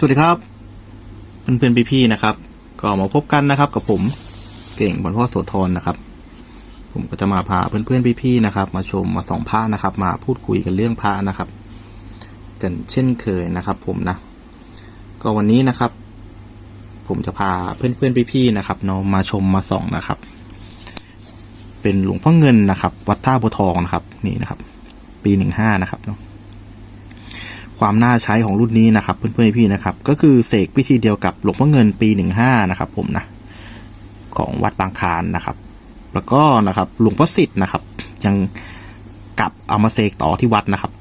สวัสดีครับ เพื่อนๆพี่ๆนะครับ ก็มาพบกันนะครับกับผมเก่งบรรพ่อโสธรนะครับ ผมก็จะมาพาเพื่อนๆพี่ๆนะครับ มาชมมาส่องพระนะครับ มาพูดคุยกันเรื่องพระนะครับ กันเช่นเคยนะครับ ผมนะ ก็วันนี้นะครับ ผมจะพาเพื่อนๆพี่ๆนะครับเนาะมาชมมาส่องนะครับ เป็นหลวงพ่อเงินนะครับ วัดท่าบัวทองนะครับ นี่นะครับ ปีหนึ่งห้านะครับเนาะ ความน่าใช้ของรุ่นนี้นะครับเพื่อนๆพี่ๆนะครับ ก็คือเสกวิธีเดียวกับหลวงพ่อเงินปีหนึ่งห้านะครับ ผมนะของวัดบางคานนะครับ แล้วก็นะครับหลวงพ่อสิทธิ์นะครับ ยังกลับเอามาเสกต่อที่วัดนะครับ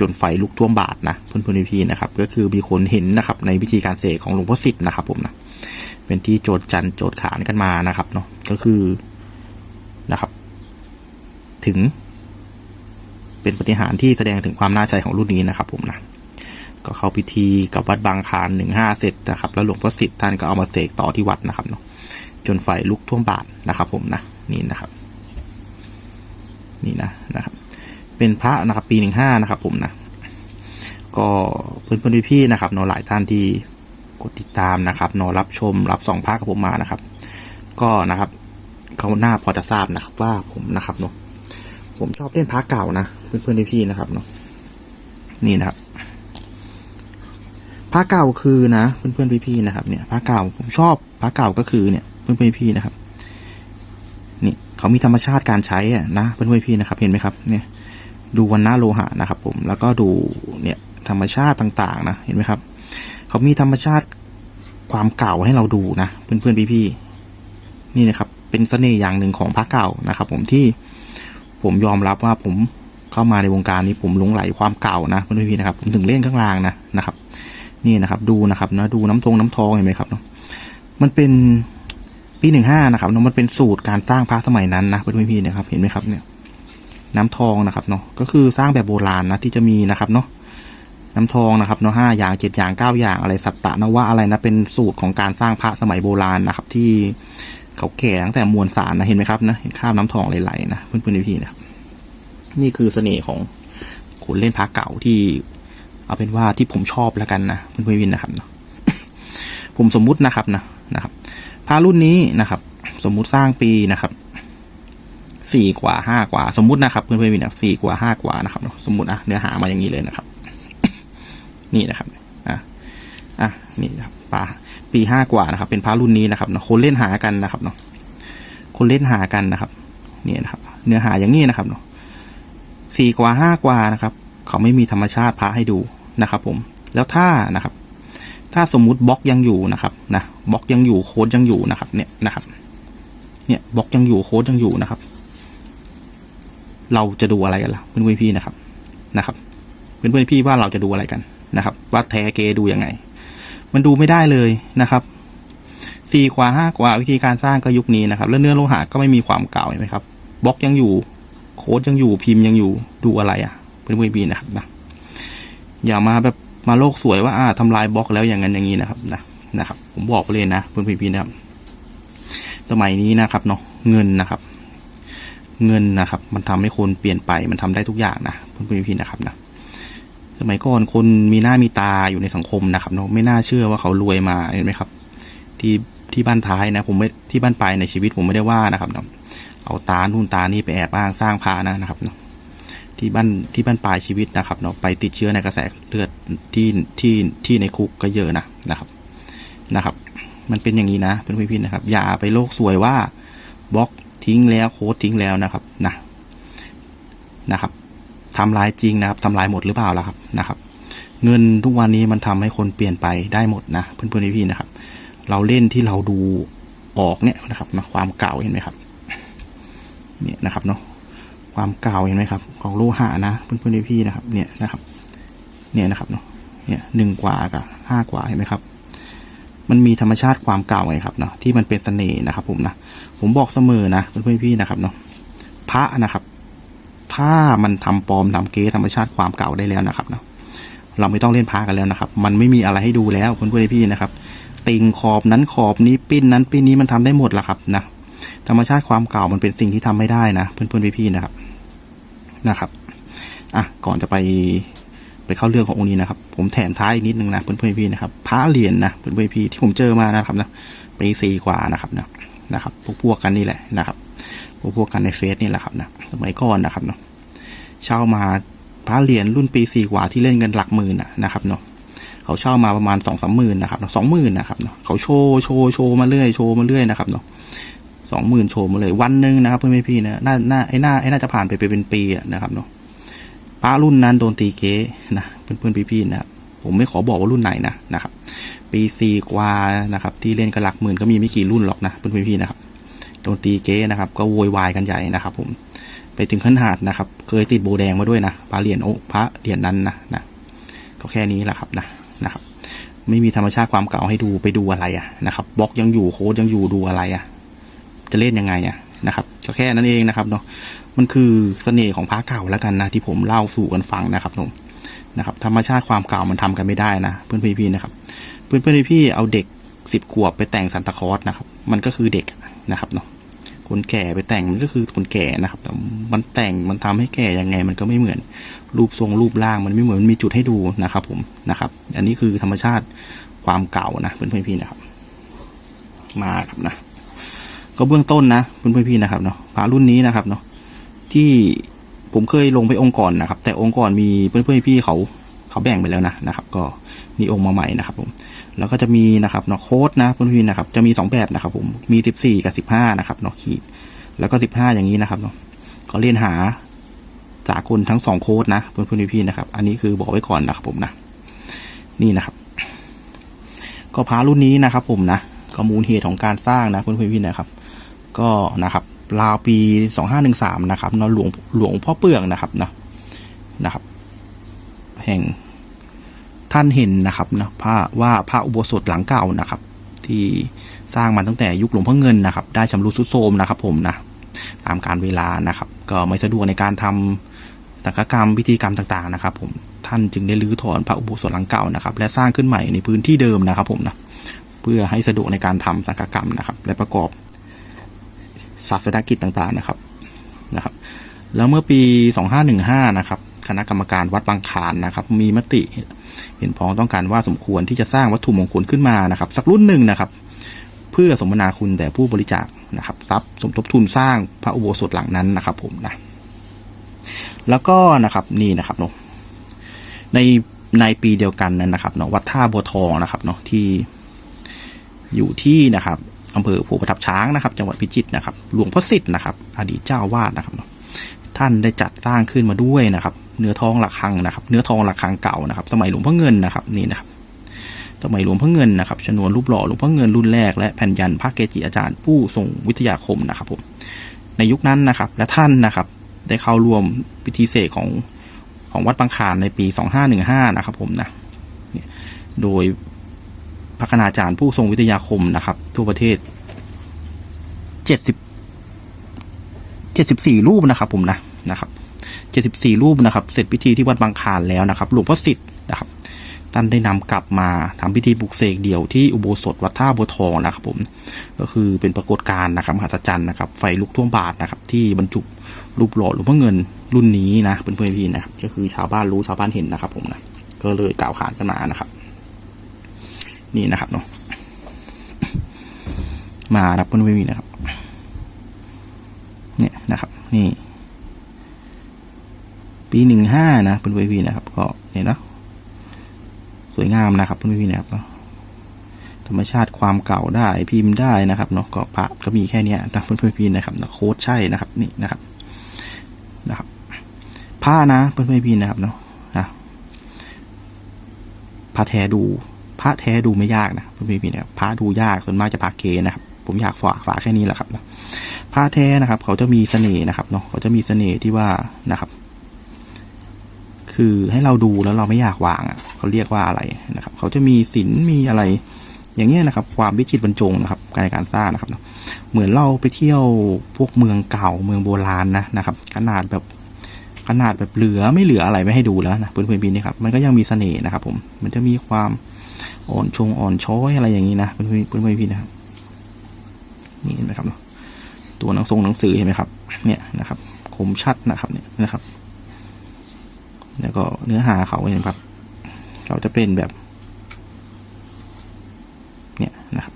จนไฟลุกท่วมบาทนะเพื่อนๆพี่ๆนะครับ ก็คือมีคนเห็นนะครับ ในวิธีการเสกของหลวงพ่อสิทธิ์นะครับ ผมนะเป็นที่โจทย์จันโจทย์ขานกันมานะครับเนาะก็คือนะครับ ถึง เป็นปฏิหารที่แสดงถึงความน่าใจของรุ่นนี้นะครับ ผมนะก็เข้าพิธีกับวัดบางคานหนึ่งห้าเสร็จนะครับ แล้วหลวงพ่อสิทธิ์ท่านก็เอามาเสกต่อที่วัดนะครับเนาะจนไฟลุกท่วมบาทนะครับ ผมนะนี่นะครับ นี่นะนะครับ เป็นพระนะครับ ปีหนึ่งห้านะครับ ผมนะก็เพื่อนเพื่อนพี่ๆนะครับเนาะหลายท่านที่กดติดตามนะครับเนาะรับชมรับส่องพระกับผมมานะครับ ก็นะครับเขาหน้าพอจะทราบนะครับว่าผมนะครับเนาะผมชอบเล่นพระเก่านะ เพื่อนๆพี่ๆนะครับเนาะนี่นะครับพระเก่าคือนะ เพื่อนๆพี่ๆนะครับเนี่ยพระเก่าผมชอบพระเก่าก็คือเนี่ย เพื่อนๆพี่ๆนะครับนี่เขามีธรรมชาติการใช้อะนะเพื่อนๆพี่ๆนะครับเห็นไหมครับ เนี่ย ดูวันหน้าโลหะนะครับ ผมแล้วก็ดูเนี่ยธรรมชาติต่างๆ นะเห็นไหมครับ เขามีธรรมชาติความเก่าให้เราดูนะเพื่อนๆพี่ๆนี่นะครับ เป็นเสน่ห์อย่างหนึ่งของพระเก่านะครับ ผมที่ผมยอมรับว่าผม เข้ามาในวงการนี้ผมหลงไหลความเก่านะเพื่อนพี่นะครับผมถึงเล่นข้างล่างนะนะครับ นี่นะครับดูนะครับนะดูน้ำทงน้ำทองเห็นไหมครับเนาะมันเป็นปีหนึ่งห้านะครับเนาะมันเป็นสูตรการสร้างพระสมัยนั้นนะเพื่อนพี่นะครับเห็นไหมครับเนี่ย น้ำทองนะครับเนาะก็คือสร้างแบบโบราณนะที่จะมีนะครับเนาะน้ำทองนะครับเนาะห้าอย่างเจ็ดอย่างเก้าอย่างอะไรสัตตะนวะอะไรนะเป็นสูตรของการสร้างพระสมัยโบราณนะครับ ที่เขาแก่ตั้งแต่มวลสารนะเห็นไหมครับนะเห็นข้าวน้ำทองไหลๆนะเพื่อนๆพี่นะครับ นี่คือเสน่ห์ของคนเล่นพระเก่าที่ เอาเป็นว่าที่ผมชอบแล้วกันนะเพื่อนๆพี่ๆนะครับเนาะผมสมมุตินะครับนะนะครับพระรุ่นนี้นะครับ สมมุติสร้างปีนะครับสี่กว่าห้ากว่า สมมุตินะครับเพื่อนๆพี่นนะสี่กว่าห้ากว่านะครับเนาะสมมุติอะเนื้อหามาอย่างนี้เลยนะครับ นี่นะครับอะอะนี่นะครับปาปีห้ากว่านะครับ เป็นพระรุ่นนี้นะครับเนาะคนเล่นหากันนะครับเนาะคนเล่นหากันนะครับเนี่ยนะครับ เนื้อหาอย่างนี้นะครับเนาะ สี่กว่าห้ากว่านะครับ เขาไม่มีธรรมชาติพระให้ดูนะครับ ผม แล้วถ้านะครับ ถ้าสมมุติบล็อกยังอยู่นะครับนะบล็อกยังอยู่โค้ดยังอยู่นะครับ เนี่ยนะครับ เนี่ยบล็อกยังอยู่โค้ดยังอยู่นะครับ เราจะดูอะไรกันล่ะเพื่อนๆพี่นะครับนะครับเพื่อนๆพี่ว่าเราจะดูอะไรกันนะครับ ว่าแท้เกดูยังไง มันดูไม่ได้เลยนะครับสี่กว่าห้ากว่าวิธีการสร้างก็ยุคนี้นะครับ แล้วเนื้อโลหะก็ไม่มีความเก่าเห็นไหมครับบล็อกยังอยู่ โค้ดยังอยู่พิมพ์ยังอยู่ดูอะไรอะเพื่อนๆพี่นะครับนะอย่ามาแบบมาโลกสวยว่าอ่าทำลายบล็อกแล้วอย่างนั้นอย่างนี้นะครับนะนะครับ ผมบอกไปเลยนะเพื่อนๆพี่นะครับ สมัยนี้นะครับเนาะเงินนะครับ เงินนะครับ มันทำให้คนเปลี่ยนไปมันทำได้ทุกอย่างนะเพื่อนๆพี่นะครับนะสมัยก่อนคนมีหน้ามีตาอยู่ในสังคมนะครับเนาะไม่น่าเชื่อว่าเขารวยมาเห็นไหมครับ ที่ที่บ้านท้ายนะ ผมไม่ที่บ้านปลายในชีวิตผมไม่ได้ว่านะครับเนาะ เอาตานู่นตานี่ไปแอบอ้างสร้างพานะนะครับเนาะที่บ้านที่บ้านปลายชีวิตนะครับเนาะไปติดเชื้อในกระแสเลือดที่ที่ที่ในคุกก็เยอะนะนะครับนะครับ มันเป็นอย่างนี้นะเป็นพี่ๆนะครับ อย่าไปโลกสวยว่าบล็อกทิ้งแล้วโค้ดทิ้งแล้วนะครับนะนะครับทำลายจริงนะครับทำลายหมดหรือเปล่าล่ะครับนะครับ เงินทุกวันนี้มันทำให้คนเปลี่ยนไปได้หมดนะเพื่อนๆพี่ๆนะครับ เราเล่นที่เราดูออกเนี่ยนะครับความเก่าเห็นไหมครับ เนี่ยนะครับเนาะความเก่าเห็นไหมครับ ของโลหะนะเพื่อนๆพี่ๆนะครับเนี่ยนะครับเนี่ยนะครับเนาะเนี่ยหนึ่งกว่ากับห้ากว่าเห็นไหมครับ มันมีธรรมชาติความเก่าไงครับเนาะที่มันเป็นเสน่ห์นะครับ ผมนะผมบอกเสมอนะเพื่อนๆพี่ๆนะครับเนาะพระนะครับ ถ้ามันทำปลอมทำเก๊ธรรมชาติความเก่าได้แล้วนะครับเนาะเราไม่ต้องเล่นพระกันแล้วนะครับ มันไม่มีอะไรให้ดูแล้วเพื่อนๆพี่นะครับ ติงขอบนั้นขอบนี้ปิ้นนั้นปิ้นนี้มันทำได้หมดละครับนะ ธรรมชาติความเก่ามันเป็นสิ่งที่ทำไม่ได้นะ เพื่อนๆพี่ๆนะครับนะครับอะก่อนจะไปไปเข้าเรื่องขององค์นี้นะครับ ผมแถมท้ายนิดนึงนะเพื่อนๆพี่นะครับพระเหรียญนะเพื่อนๆพี่ที่ผมเจอมานะครับนะปีสี่กว่านะครับนะนะครับพวกพวกกันนี่แหละนะครับพวกพวกกันในเฟซนี่แหละครับนะสมัยก่อนนะครับเนาะเช่ามาพระเหรียญรุ่นปีสี่กว่าที่เล่นกันหลักหมื่นนะนะครับเนาะเขาเช่ามาประมาณสองสามหมื่นนะครับสองหมื่นนะครับเนาะเขาโชว์โชว์โชว์มาเรื่อยโชว์มาเรื่อยนะครับเนาะ สองหมื่นโชว์มาเลยวันหนึ่งนะครับเพื่อนพี่นะหน่าหน่าไอ้หน่าไอ้น่าจะผ่านไปเป็นปีอะนะครับเนาะพระรุ่นนั้นโดนตีเก๊นะเพื่อนๆพี่ๆนะครับผมไม่ขอบอกว่ารุ่นไหนนะนะครับ ปีสี่กว่านะครับ ที่เล่นกระหลักหมื่นก็มีไม่กี่รุ่นหรอกนะเพื่อนๆพี่ๆนะครับโดนตีเก๊นะครับ ก็โวยวายกันใหญ่นะครับ ผมไปถึงขั้นหาดนะครับ เคยติดโบแดงมาด้วยนะพระเหรียญโอพระเหรียญนั้นนะนะก็แค่นี้แหละครับนะนะครับ ไม่มีธรรมชาติความเก่าให้ดูไปดูอะไรอะนะครับบล็อกยังอยู่โค้ดยังอยู่ดูอะไรอะ จะเล่นยังไงอะนะครับก็แค่นั้นเองนะครับเนาะมันคือเสน่ห์ของพระเก่าแล้วกันนะที่ผมเล่าสู่กันฟังนะครับผมนะครับธรรมชาติความเก่ามันทำกันไม่ได้นะ เพื่อนพี่ๆนะครับ เพื่อนเพื่อนพี่ๆเอาเด็กสิบขวบไปแต่งซันตาคอสนะครับ มันก็คือเด็กนะครับเนาะคนแก่ไปแต่งมันก็คือคนแก่นะครับแต่มันแต่งมันทำให้แก่ยังไง มันก็ไม่เหมือน รูปทรงรูปร่างมันไม่เหมือนมันมีจุดให้ดูนะครับ ผมนะครับ อันนี้คือธรรมชาติความเก่านะเพื่อนๆพี่ๆนะครับ มาครับนะ ก็เบื้องต้นนะเพื่อนๆพี่นะครับเนาะพระรุ่นนี้นะครับเนาะที่ผมเคยลงไปองค์ก่อนนะครับ แต่องค์ก่อนมีเพื่อนๆพี่เขาเขาแบ่งไปแล้วนะนะครับ ก็มีองค์มาใหม่นะครับ ผมแล้วก็จะมีนะครับเนาะโค้ดนะเพื่อนพี่นะครับจะมีสองแบบนะครับ ผมมีสิบสี่กับสิบห้านะครับเนาะขีดแล้วก็สิบห้าอย่างนี้นะครับเนาะก็เรียนหาสากลทั้งสองโค้ดนะเพื่อนๆพี่นะครับ อันนี้คือบอกไว้ก่อนนะครับ ผมนะ นี่นะครับ ก็พารุ่นนี้นะครับ ผมนะก็มูลเหตุของการสร้างนะเพื่อนๆพี่นะครับ ก็นะครับราวปีสองห้าหนึ่งสามนะครับเนาะหลวงหลวงพ่อเปลืองนะครับนะนะครับ แห่งท่านเห็นนะครับนะพระว่าพระอุโบสถหลังเก่านะครับ ที่สร้างมาตั้งแต่ยุคหลวงพ่อเงินนะครับ ได้ชำรุดทรุดโทรมนะครับ ผมนะตามการเวลานะครับ ก็ไม่สะดวกในการทำสังฆกรรมพิธีกรรมต่างๆนะครับ ผมท่านจึงได้รื้อถอนพระอุโบสถหลังเก่านะครับ และสร้างขึ้นใหม่ในพื้นที่เดิมนะครับ ผมนะเพื่อให้สะดวกในการทำสังฆกรรมนะครับ และประกอบ ศาสนกิจต่างๆนะครับนะครับ แล้วเมื่อปี 2515 นะครับ คณะกรรมการวัดบางขานนะครับ มีมติเห็นพ้องต้องการว่าสมควรที่จะสร้างวัตถุมงคลขึ้นมานะครับ สักรุ่นหนึ่งนะครับ เพื่อสมนาคุณแด่ผู้บริจาคนะครับทรัพย์สมทบทุนสร้างพระอุโบสถหลังนั้นนะครับ ผมนะแล้วก็นะครับนี่นะครับเนาะในในปีเดียวกันนั้นนะครับเนาะวัดท่าบัวทองนะครับเนาะที่อยู่ที่นะครับ อำเภอโพประทับช้างนะครับ จังหวัดพิจิตรนะครับ หลวงพ่อสิทธิ์นะครับ อดีตเจ้าวาดนะครับท่านได้จัดสร้างขึ้นมาด้วยนะครับ เนื้อทองระฆังนะครับ เนื้อทองระฆังเก่านะครับ สมัยหลวงพ่อเงินนะครับนี่นะครับ สมัยหลวงพ่อเงินนะครับชนวนรูปหล่อหลวงพ่อเงินรุ่นแรกและแผ่นยันพระเกจิอาจารย์ผู้ทรงวิทยาคมนะครับผมในยุคนั้นนะครับ และท่านนะครับ ได้เข้าร่วมพิธีเสกของของวัดบางขานในปี 2515 นะครับผมนะเนี่ยโดย พระคณาจารย์ผู้ทรงวิทยาคมนะครับ ทั่วประเทศ70 74รูปนะครับ ผมนะนะครับ74รูปนะครับ เสร็จพิธีที่วัดบางขานแล้วนะครับ หลวงพ่อสิทธิ์นะครับท่านได้นำกลับมาทำพิธีปลุกเสกเดี่ยวที่อุโบสถวัดท่าบัวทองนะครับ ผม ก็คือเป็นปรากฏการณ์นะครับมหัศจรรย์นะครับ ไฟลุกท่วมบาทนะครับ ที่บรรจุรูปหล่อหลวงพ่อเงินรุ่นนี้นะเพื่อนๆพี่นะครับก็คือชาวบ้านรู้ชาวบ้านเห็นนะครับ ผมนะก็เลยกล่าวขานกันมานะครับ นี่นะครับเนาะมานะเพื่อนๆพี่นะครับ เนี่ยนะครับ นี่ ปีหนึ่งห้านะเพื่อนๆพี่นะครับ ก็เนี่ยเนาะสวยงามนะครับเพื่อนพี่นะครับเนาะธรรมชาติความเก่าได้พิมพ์ได้นะครับเนาะก็พระก็มีแค่เนี้ยนะเพื่อนพี่นะครับโค้ดใช่นะครับนี่นะครับนะครับผ้านะเพื่อนพี่นะครับเนาะนะผ้าแท้ดู พระแท้ดูไม่ยากนะเพื่อนพี่นะครับพระดูยากส่วนมากจะพาเกนะครับ ผมอยากฝากฝากแค่นี้แหละครับนะผ้าแท้นะครับ เขาจะมีเสน่ห์นะครับเนาะเขาจะมีเสน่ห์ที่ว่านะครับ คือให้เราดูแล้วเราไม่อยากวางอะเขาเรียกว่าอะไรนะครับ เขาจะมีศิลมีอะไร อย่างเงี้ยนะครับ ความวิจิตรบรรจงนะครับในการสร้างนะครับเหมือนเราไปเที่ยวพวกเมืองเก่าเมืองโบราณนะนะครับ ขนาดแบบขนาดแบบเหลือไม่เหลืออะไรไม่ให้ดูแล้วนะเพื่อนๆพี่นี่ครับมันก็ยังมีเสน่ห์นะครับ ผมมันจะมีความ อ่อนชงอ่อนช้อยอะไรอย่างนี้นะเพื่อนเพื่อนๆพี่นะครับนี่เห็นไหมครับตัวหนังทรงหนังสือเห็นไหมครับ เนี่ยนะครับคมชัดนะครับเนี่ยนะครับ แล้วก็เนื้อหาเขาเนี่ยครับเขาจะเป็นแบบ เนี่ยนะครับ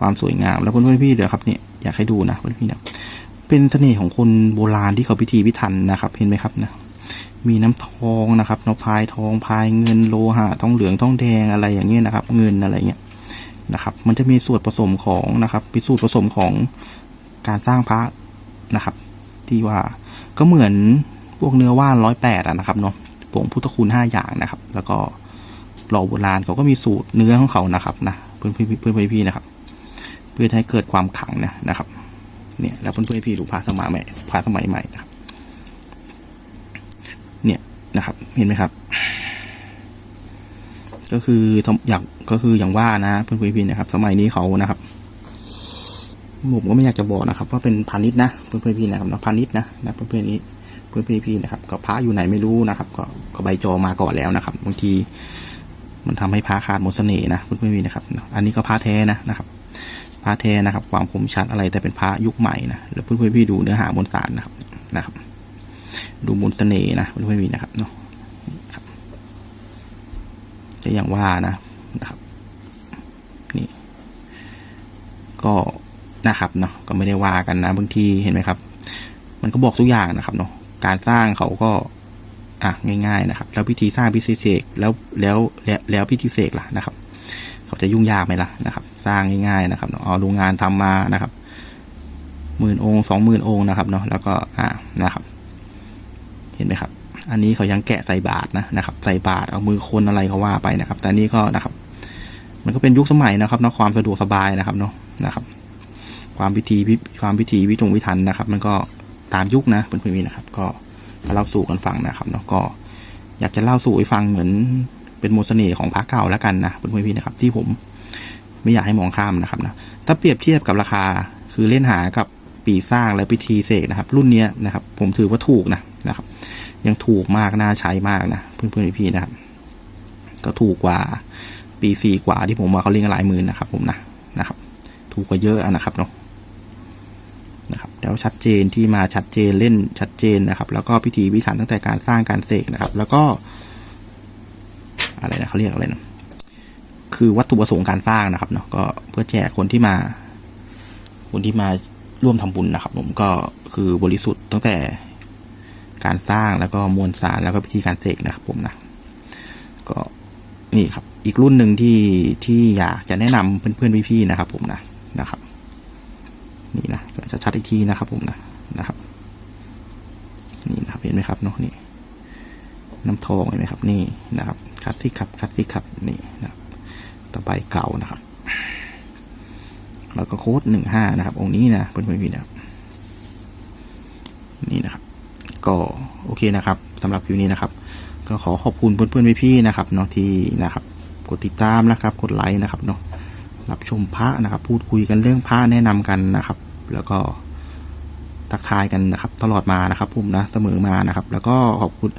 ความสวยงามแล้วเพื่อนๆพี่เดี๋ยวครับเนี่ยอยากให้ดูนะเพื่อนพี่นะเป็นเสน่ห์ของคนโบราณที่เขาพิธีพิถันนะครับ เห็นไหมครับนะ มีน้ำทองนะครับเนาะพายทองพายเงินโลหะทองเหลืองทองแดงอะไรอย่างเงี้ยนะครับ เงินอะไรเงี้ยนะครับ มันจะมีส่วนผสมของนะครับเป็นสูตรผสมของการสร้างพระนะครับ ที่ว่าก็เหมือนพวกเนื้อว่านร้อยแปดนะครับเนาะผงพุทธคุณห้าอย่างนะครับ แล้วก็หล่อโบราณเขาก็มีสูตรเนื้อของเขานะครับนะเพื่อนพี่เพื่อนพี่นะครับ เพื่อให้เกิดความขลังนะนะครับ เนี่ยแล้วเพื่อนเพื่อนพี่ดูพระสมัยใหม่พระสมัยใหม่นะครับ นะครับ เห็นไหมครับ ก็คืออย่างก็คืออย่างว่านะเพื่อนๆพี่นะครับ สมัยนี้เขานะครับผมก็ไม่อยากจะบอกนะครับ ว่าเป็นพาณิชย์นะเพื่อนๆพี่นะครับเนาะพาณิชย์นะนะเพื่อนๆนี้เพื่อนๆพี่นะครับก็พระอยู่ไหนไม่รู้นะครับ ก็ก็ใบจอมาก่อนแล้วนะครับบางทีมันทำให้พระขาดหมดเสน่ห์นะเพื่อนๆพี่นะครับ อันนี้ก็พระแท้นะนะครับพระแท้นะครับ ความคมชัดอะไรแต่เป็นพระยุคใหม่นะแล้วเพื่อนๆพี่ดูเนื้อหามวลสารนะครับนะครับ ดูมนต์เสน่ห์นะไม่มีนะครับเนาะจะอย่างว่านะนะครับ นี่ ก็นะครับเนาะก็ไม่ได้ว่ากันนะบางทีเห็นไหมครับ มันก็บอกทุกอย่างนะครับเนาะการสร้างเขาก็อะง่ายๆนะครับ แล้วพิธีสร้างพิธีเสกแล้วแล้วแล้วแล้วพิธีเสกล่ะนะครับ เขาจะยุ่งยากไหมล่ะนะครับ สร้างง่ายๆนะครับเนาะเอาโรงงานทำมานะครับหมื่นองค์สองหมื่นองค์นะครับเนาะแล้วก็อ่านะครับ เห็นไหมครับ อันนี้เขายังแกะใส่บาทนะนะครับ ใส่บาทเอามือคนอะไรเขาว่าไปนะครับ แต่นี่ก็นะครับ มันก็เป็นยุคสมัยนะครับเนาะความสะดวกสบายนะครับเนาะนะครับ ความพิธีความพิธีวิจงวิถันนะครับ มันก็ตามยุคนะเพื่อนๆนะครับ ก็มาเล่าสู่กันฟังนะครับเนาะก็ อยากจะเล่าสู่ให้ฟังเหมือนเป็นโมนต์เสน่ห์ของพระเก่าแล้วกันนะเพื่อนๆนะครับ ที่ผมไม่อยากให้มองข้ามนะครับนะถ้าเปรียบเทียบกับราคาคือเล่นหากับปีสร้างและพิธีเสกนะครับ รุ่นเนี้ยนะครับ ผมถือว่าถูกนะ นะครับ ยังถูกมากน่าใช้มากนะเพื่อนๆพี่ๆนะครับ ก็ถูกกว่าปีสี่กว่าที่ผมว่าเขาเล่นหลายหมื่นนะครับ ผมนะนะครับ ถูกกว่าเยอะนะครับเนาะนะครับแล้วชัดเจนที่มาชัดเจนเล่นชัดเจนนะครับ แล้วก็พิธีวิถันตั้งแต่การสร้างการเสกนะครับ แล้วก็ อะไรนะเขาเรียกอะไรนะคือวัตถุประสงค์การสร้างนะครับเนาะก็เพื่อแจกคนที่มา คนที่มาร่วมทำบุญนะครับ ผมก็คือบริสุทธิ์ตั้งแต่ การสร้างแล้วก็มวลสารแล้วก็พิธีการเสกนะครับผมนะก็นี่ครับ อีกรุ่นหนึ่งที่ที่อยากจะแนะนำเพื่อนๆพี่ๆนะครับ ผมนะนะครับ นี่นะจะชัดอีกทีนะครับ ผมนะนะครับ นี่นะครับเห็นไหมครับเนาะนี่น้ำทองเห็นไหมครับนี่นะครับคลาสสิกครับคลาสสิกครับนี่นะครับตะไบเก่านะครับ แล้วก็โค้ดหนึ่งห้านะครับ องค์นี้นะเพื่อนๆพี่นะครับนี่นะครับ ก็โอเคนะครับสำหรับคลิปนี้นะครับ ก็ขอขอบคุณเพื่อนๆพี่ๆนะครับเนาะที่นะครับกดติดตามนะครับ กดไลค์นะครับเนาะรับชมพระนะครับ พูดคุยกันเรื่องพระแนะนำกันนะครับ แล้วก็ทักทายกันนะครับ ตลอดมานะครับผมนะเสมอมานะครับ แล้วก็ขอบคุณ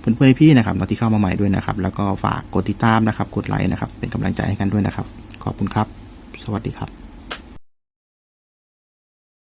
เพื่อนๆพี่นะครับที่เข้ามาใหม่ด้วยนะครับ แล้วก็ฝากกดติดตามนะครับ กดไลค์นะครับ เป็นกำลังใจให้กันด้วยนะครับ ขอบคุณครับ สวัสดีครับ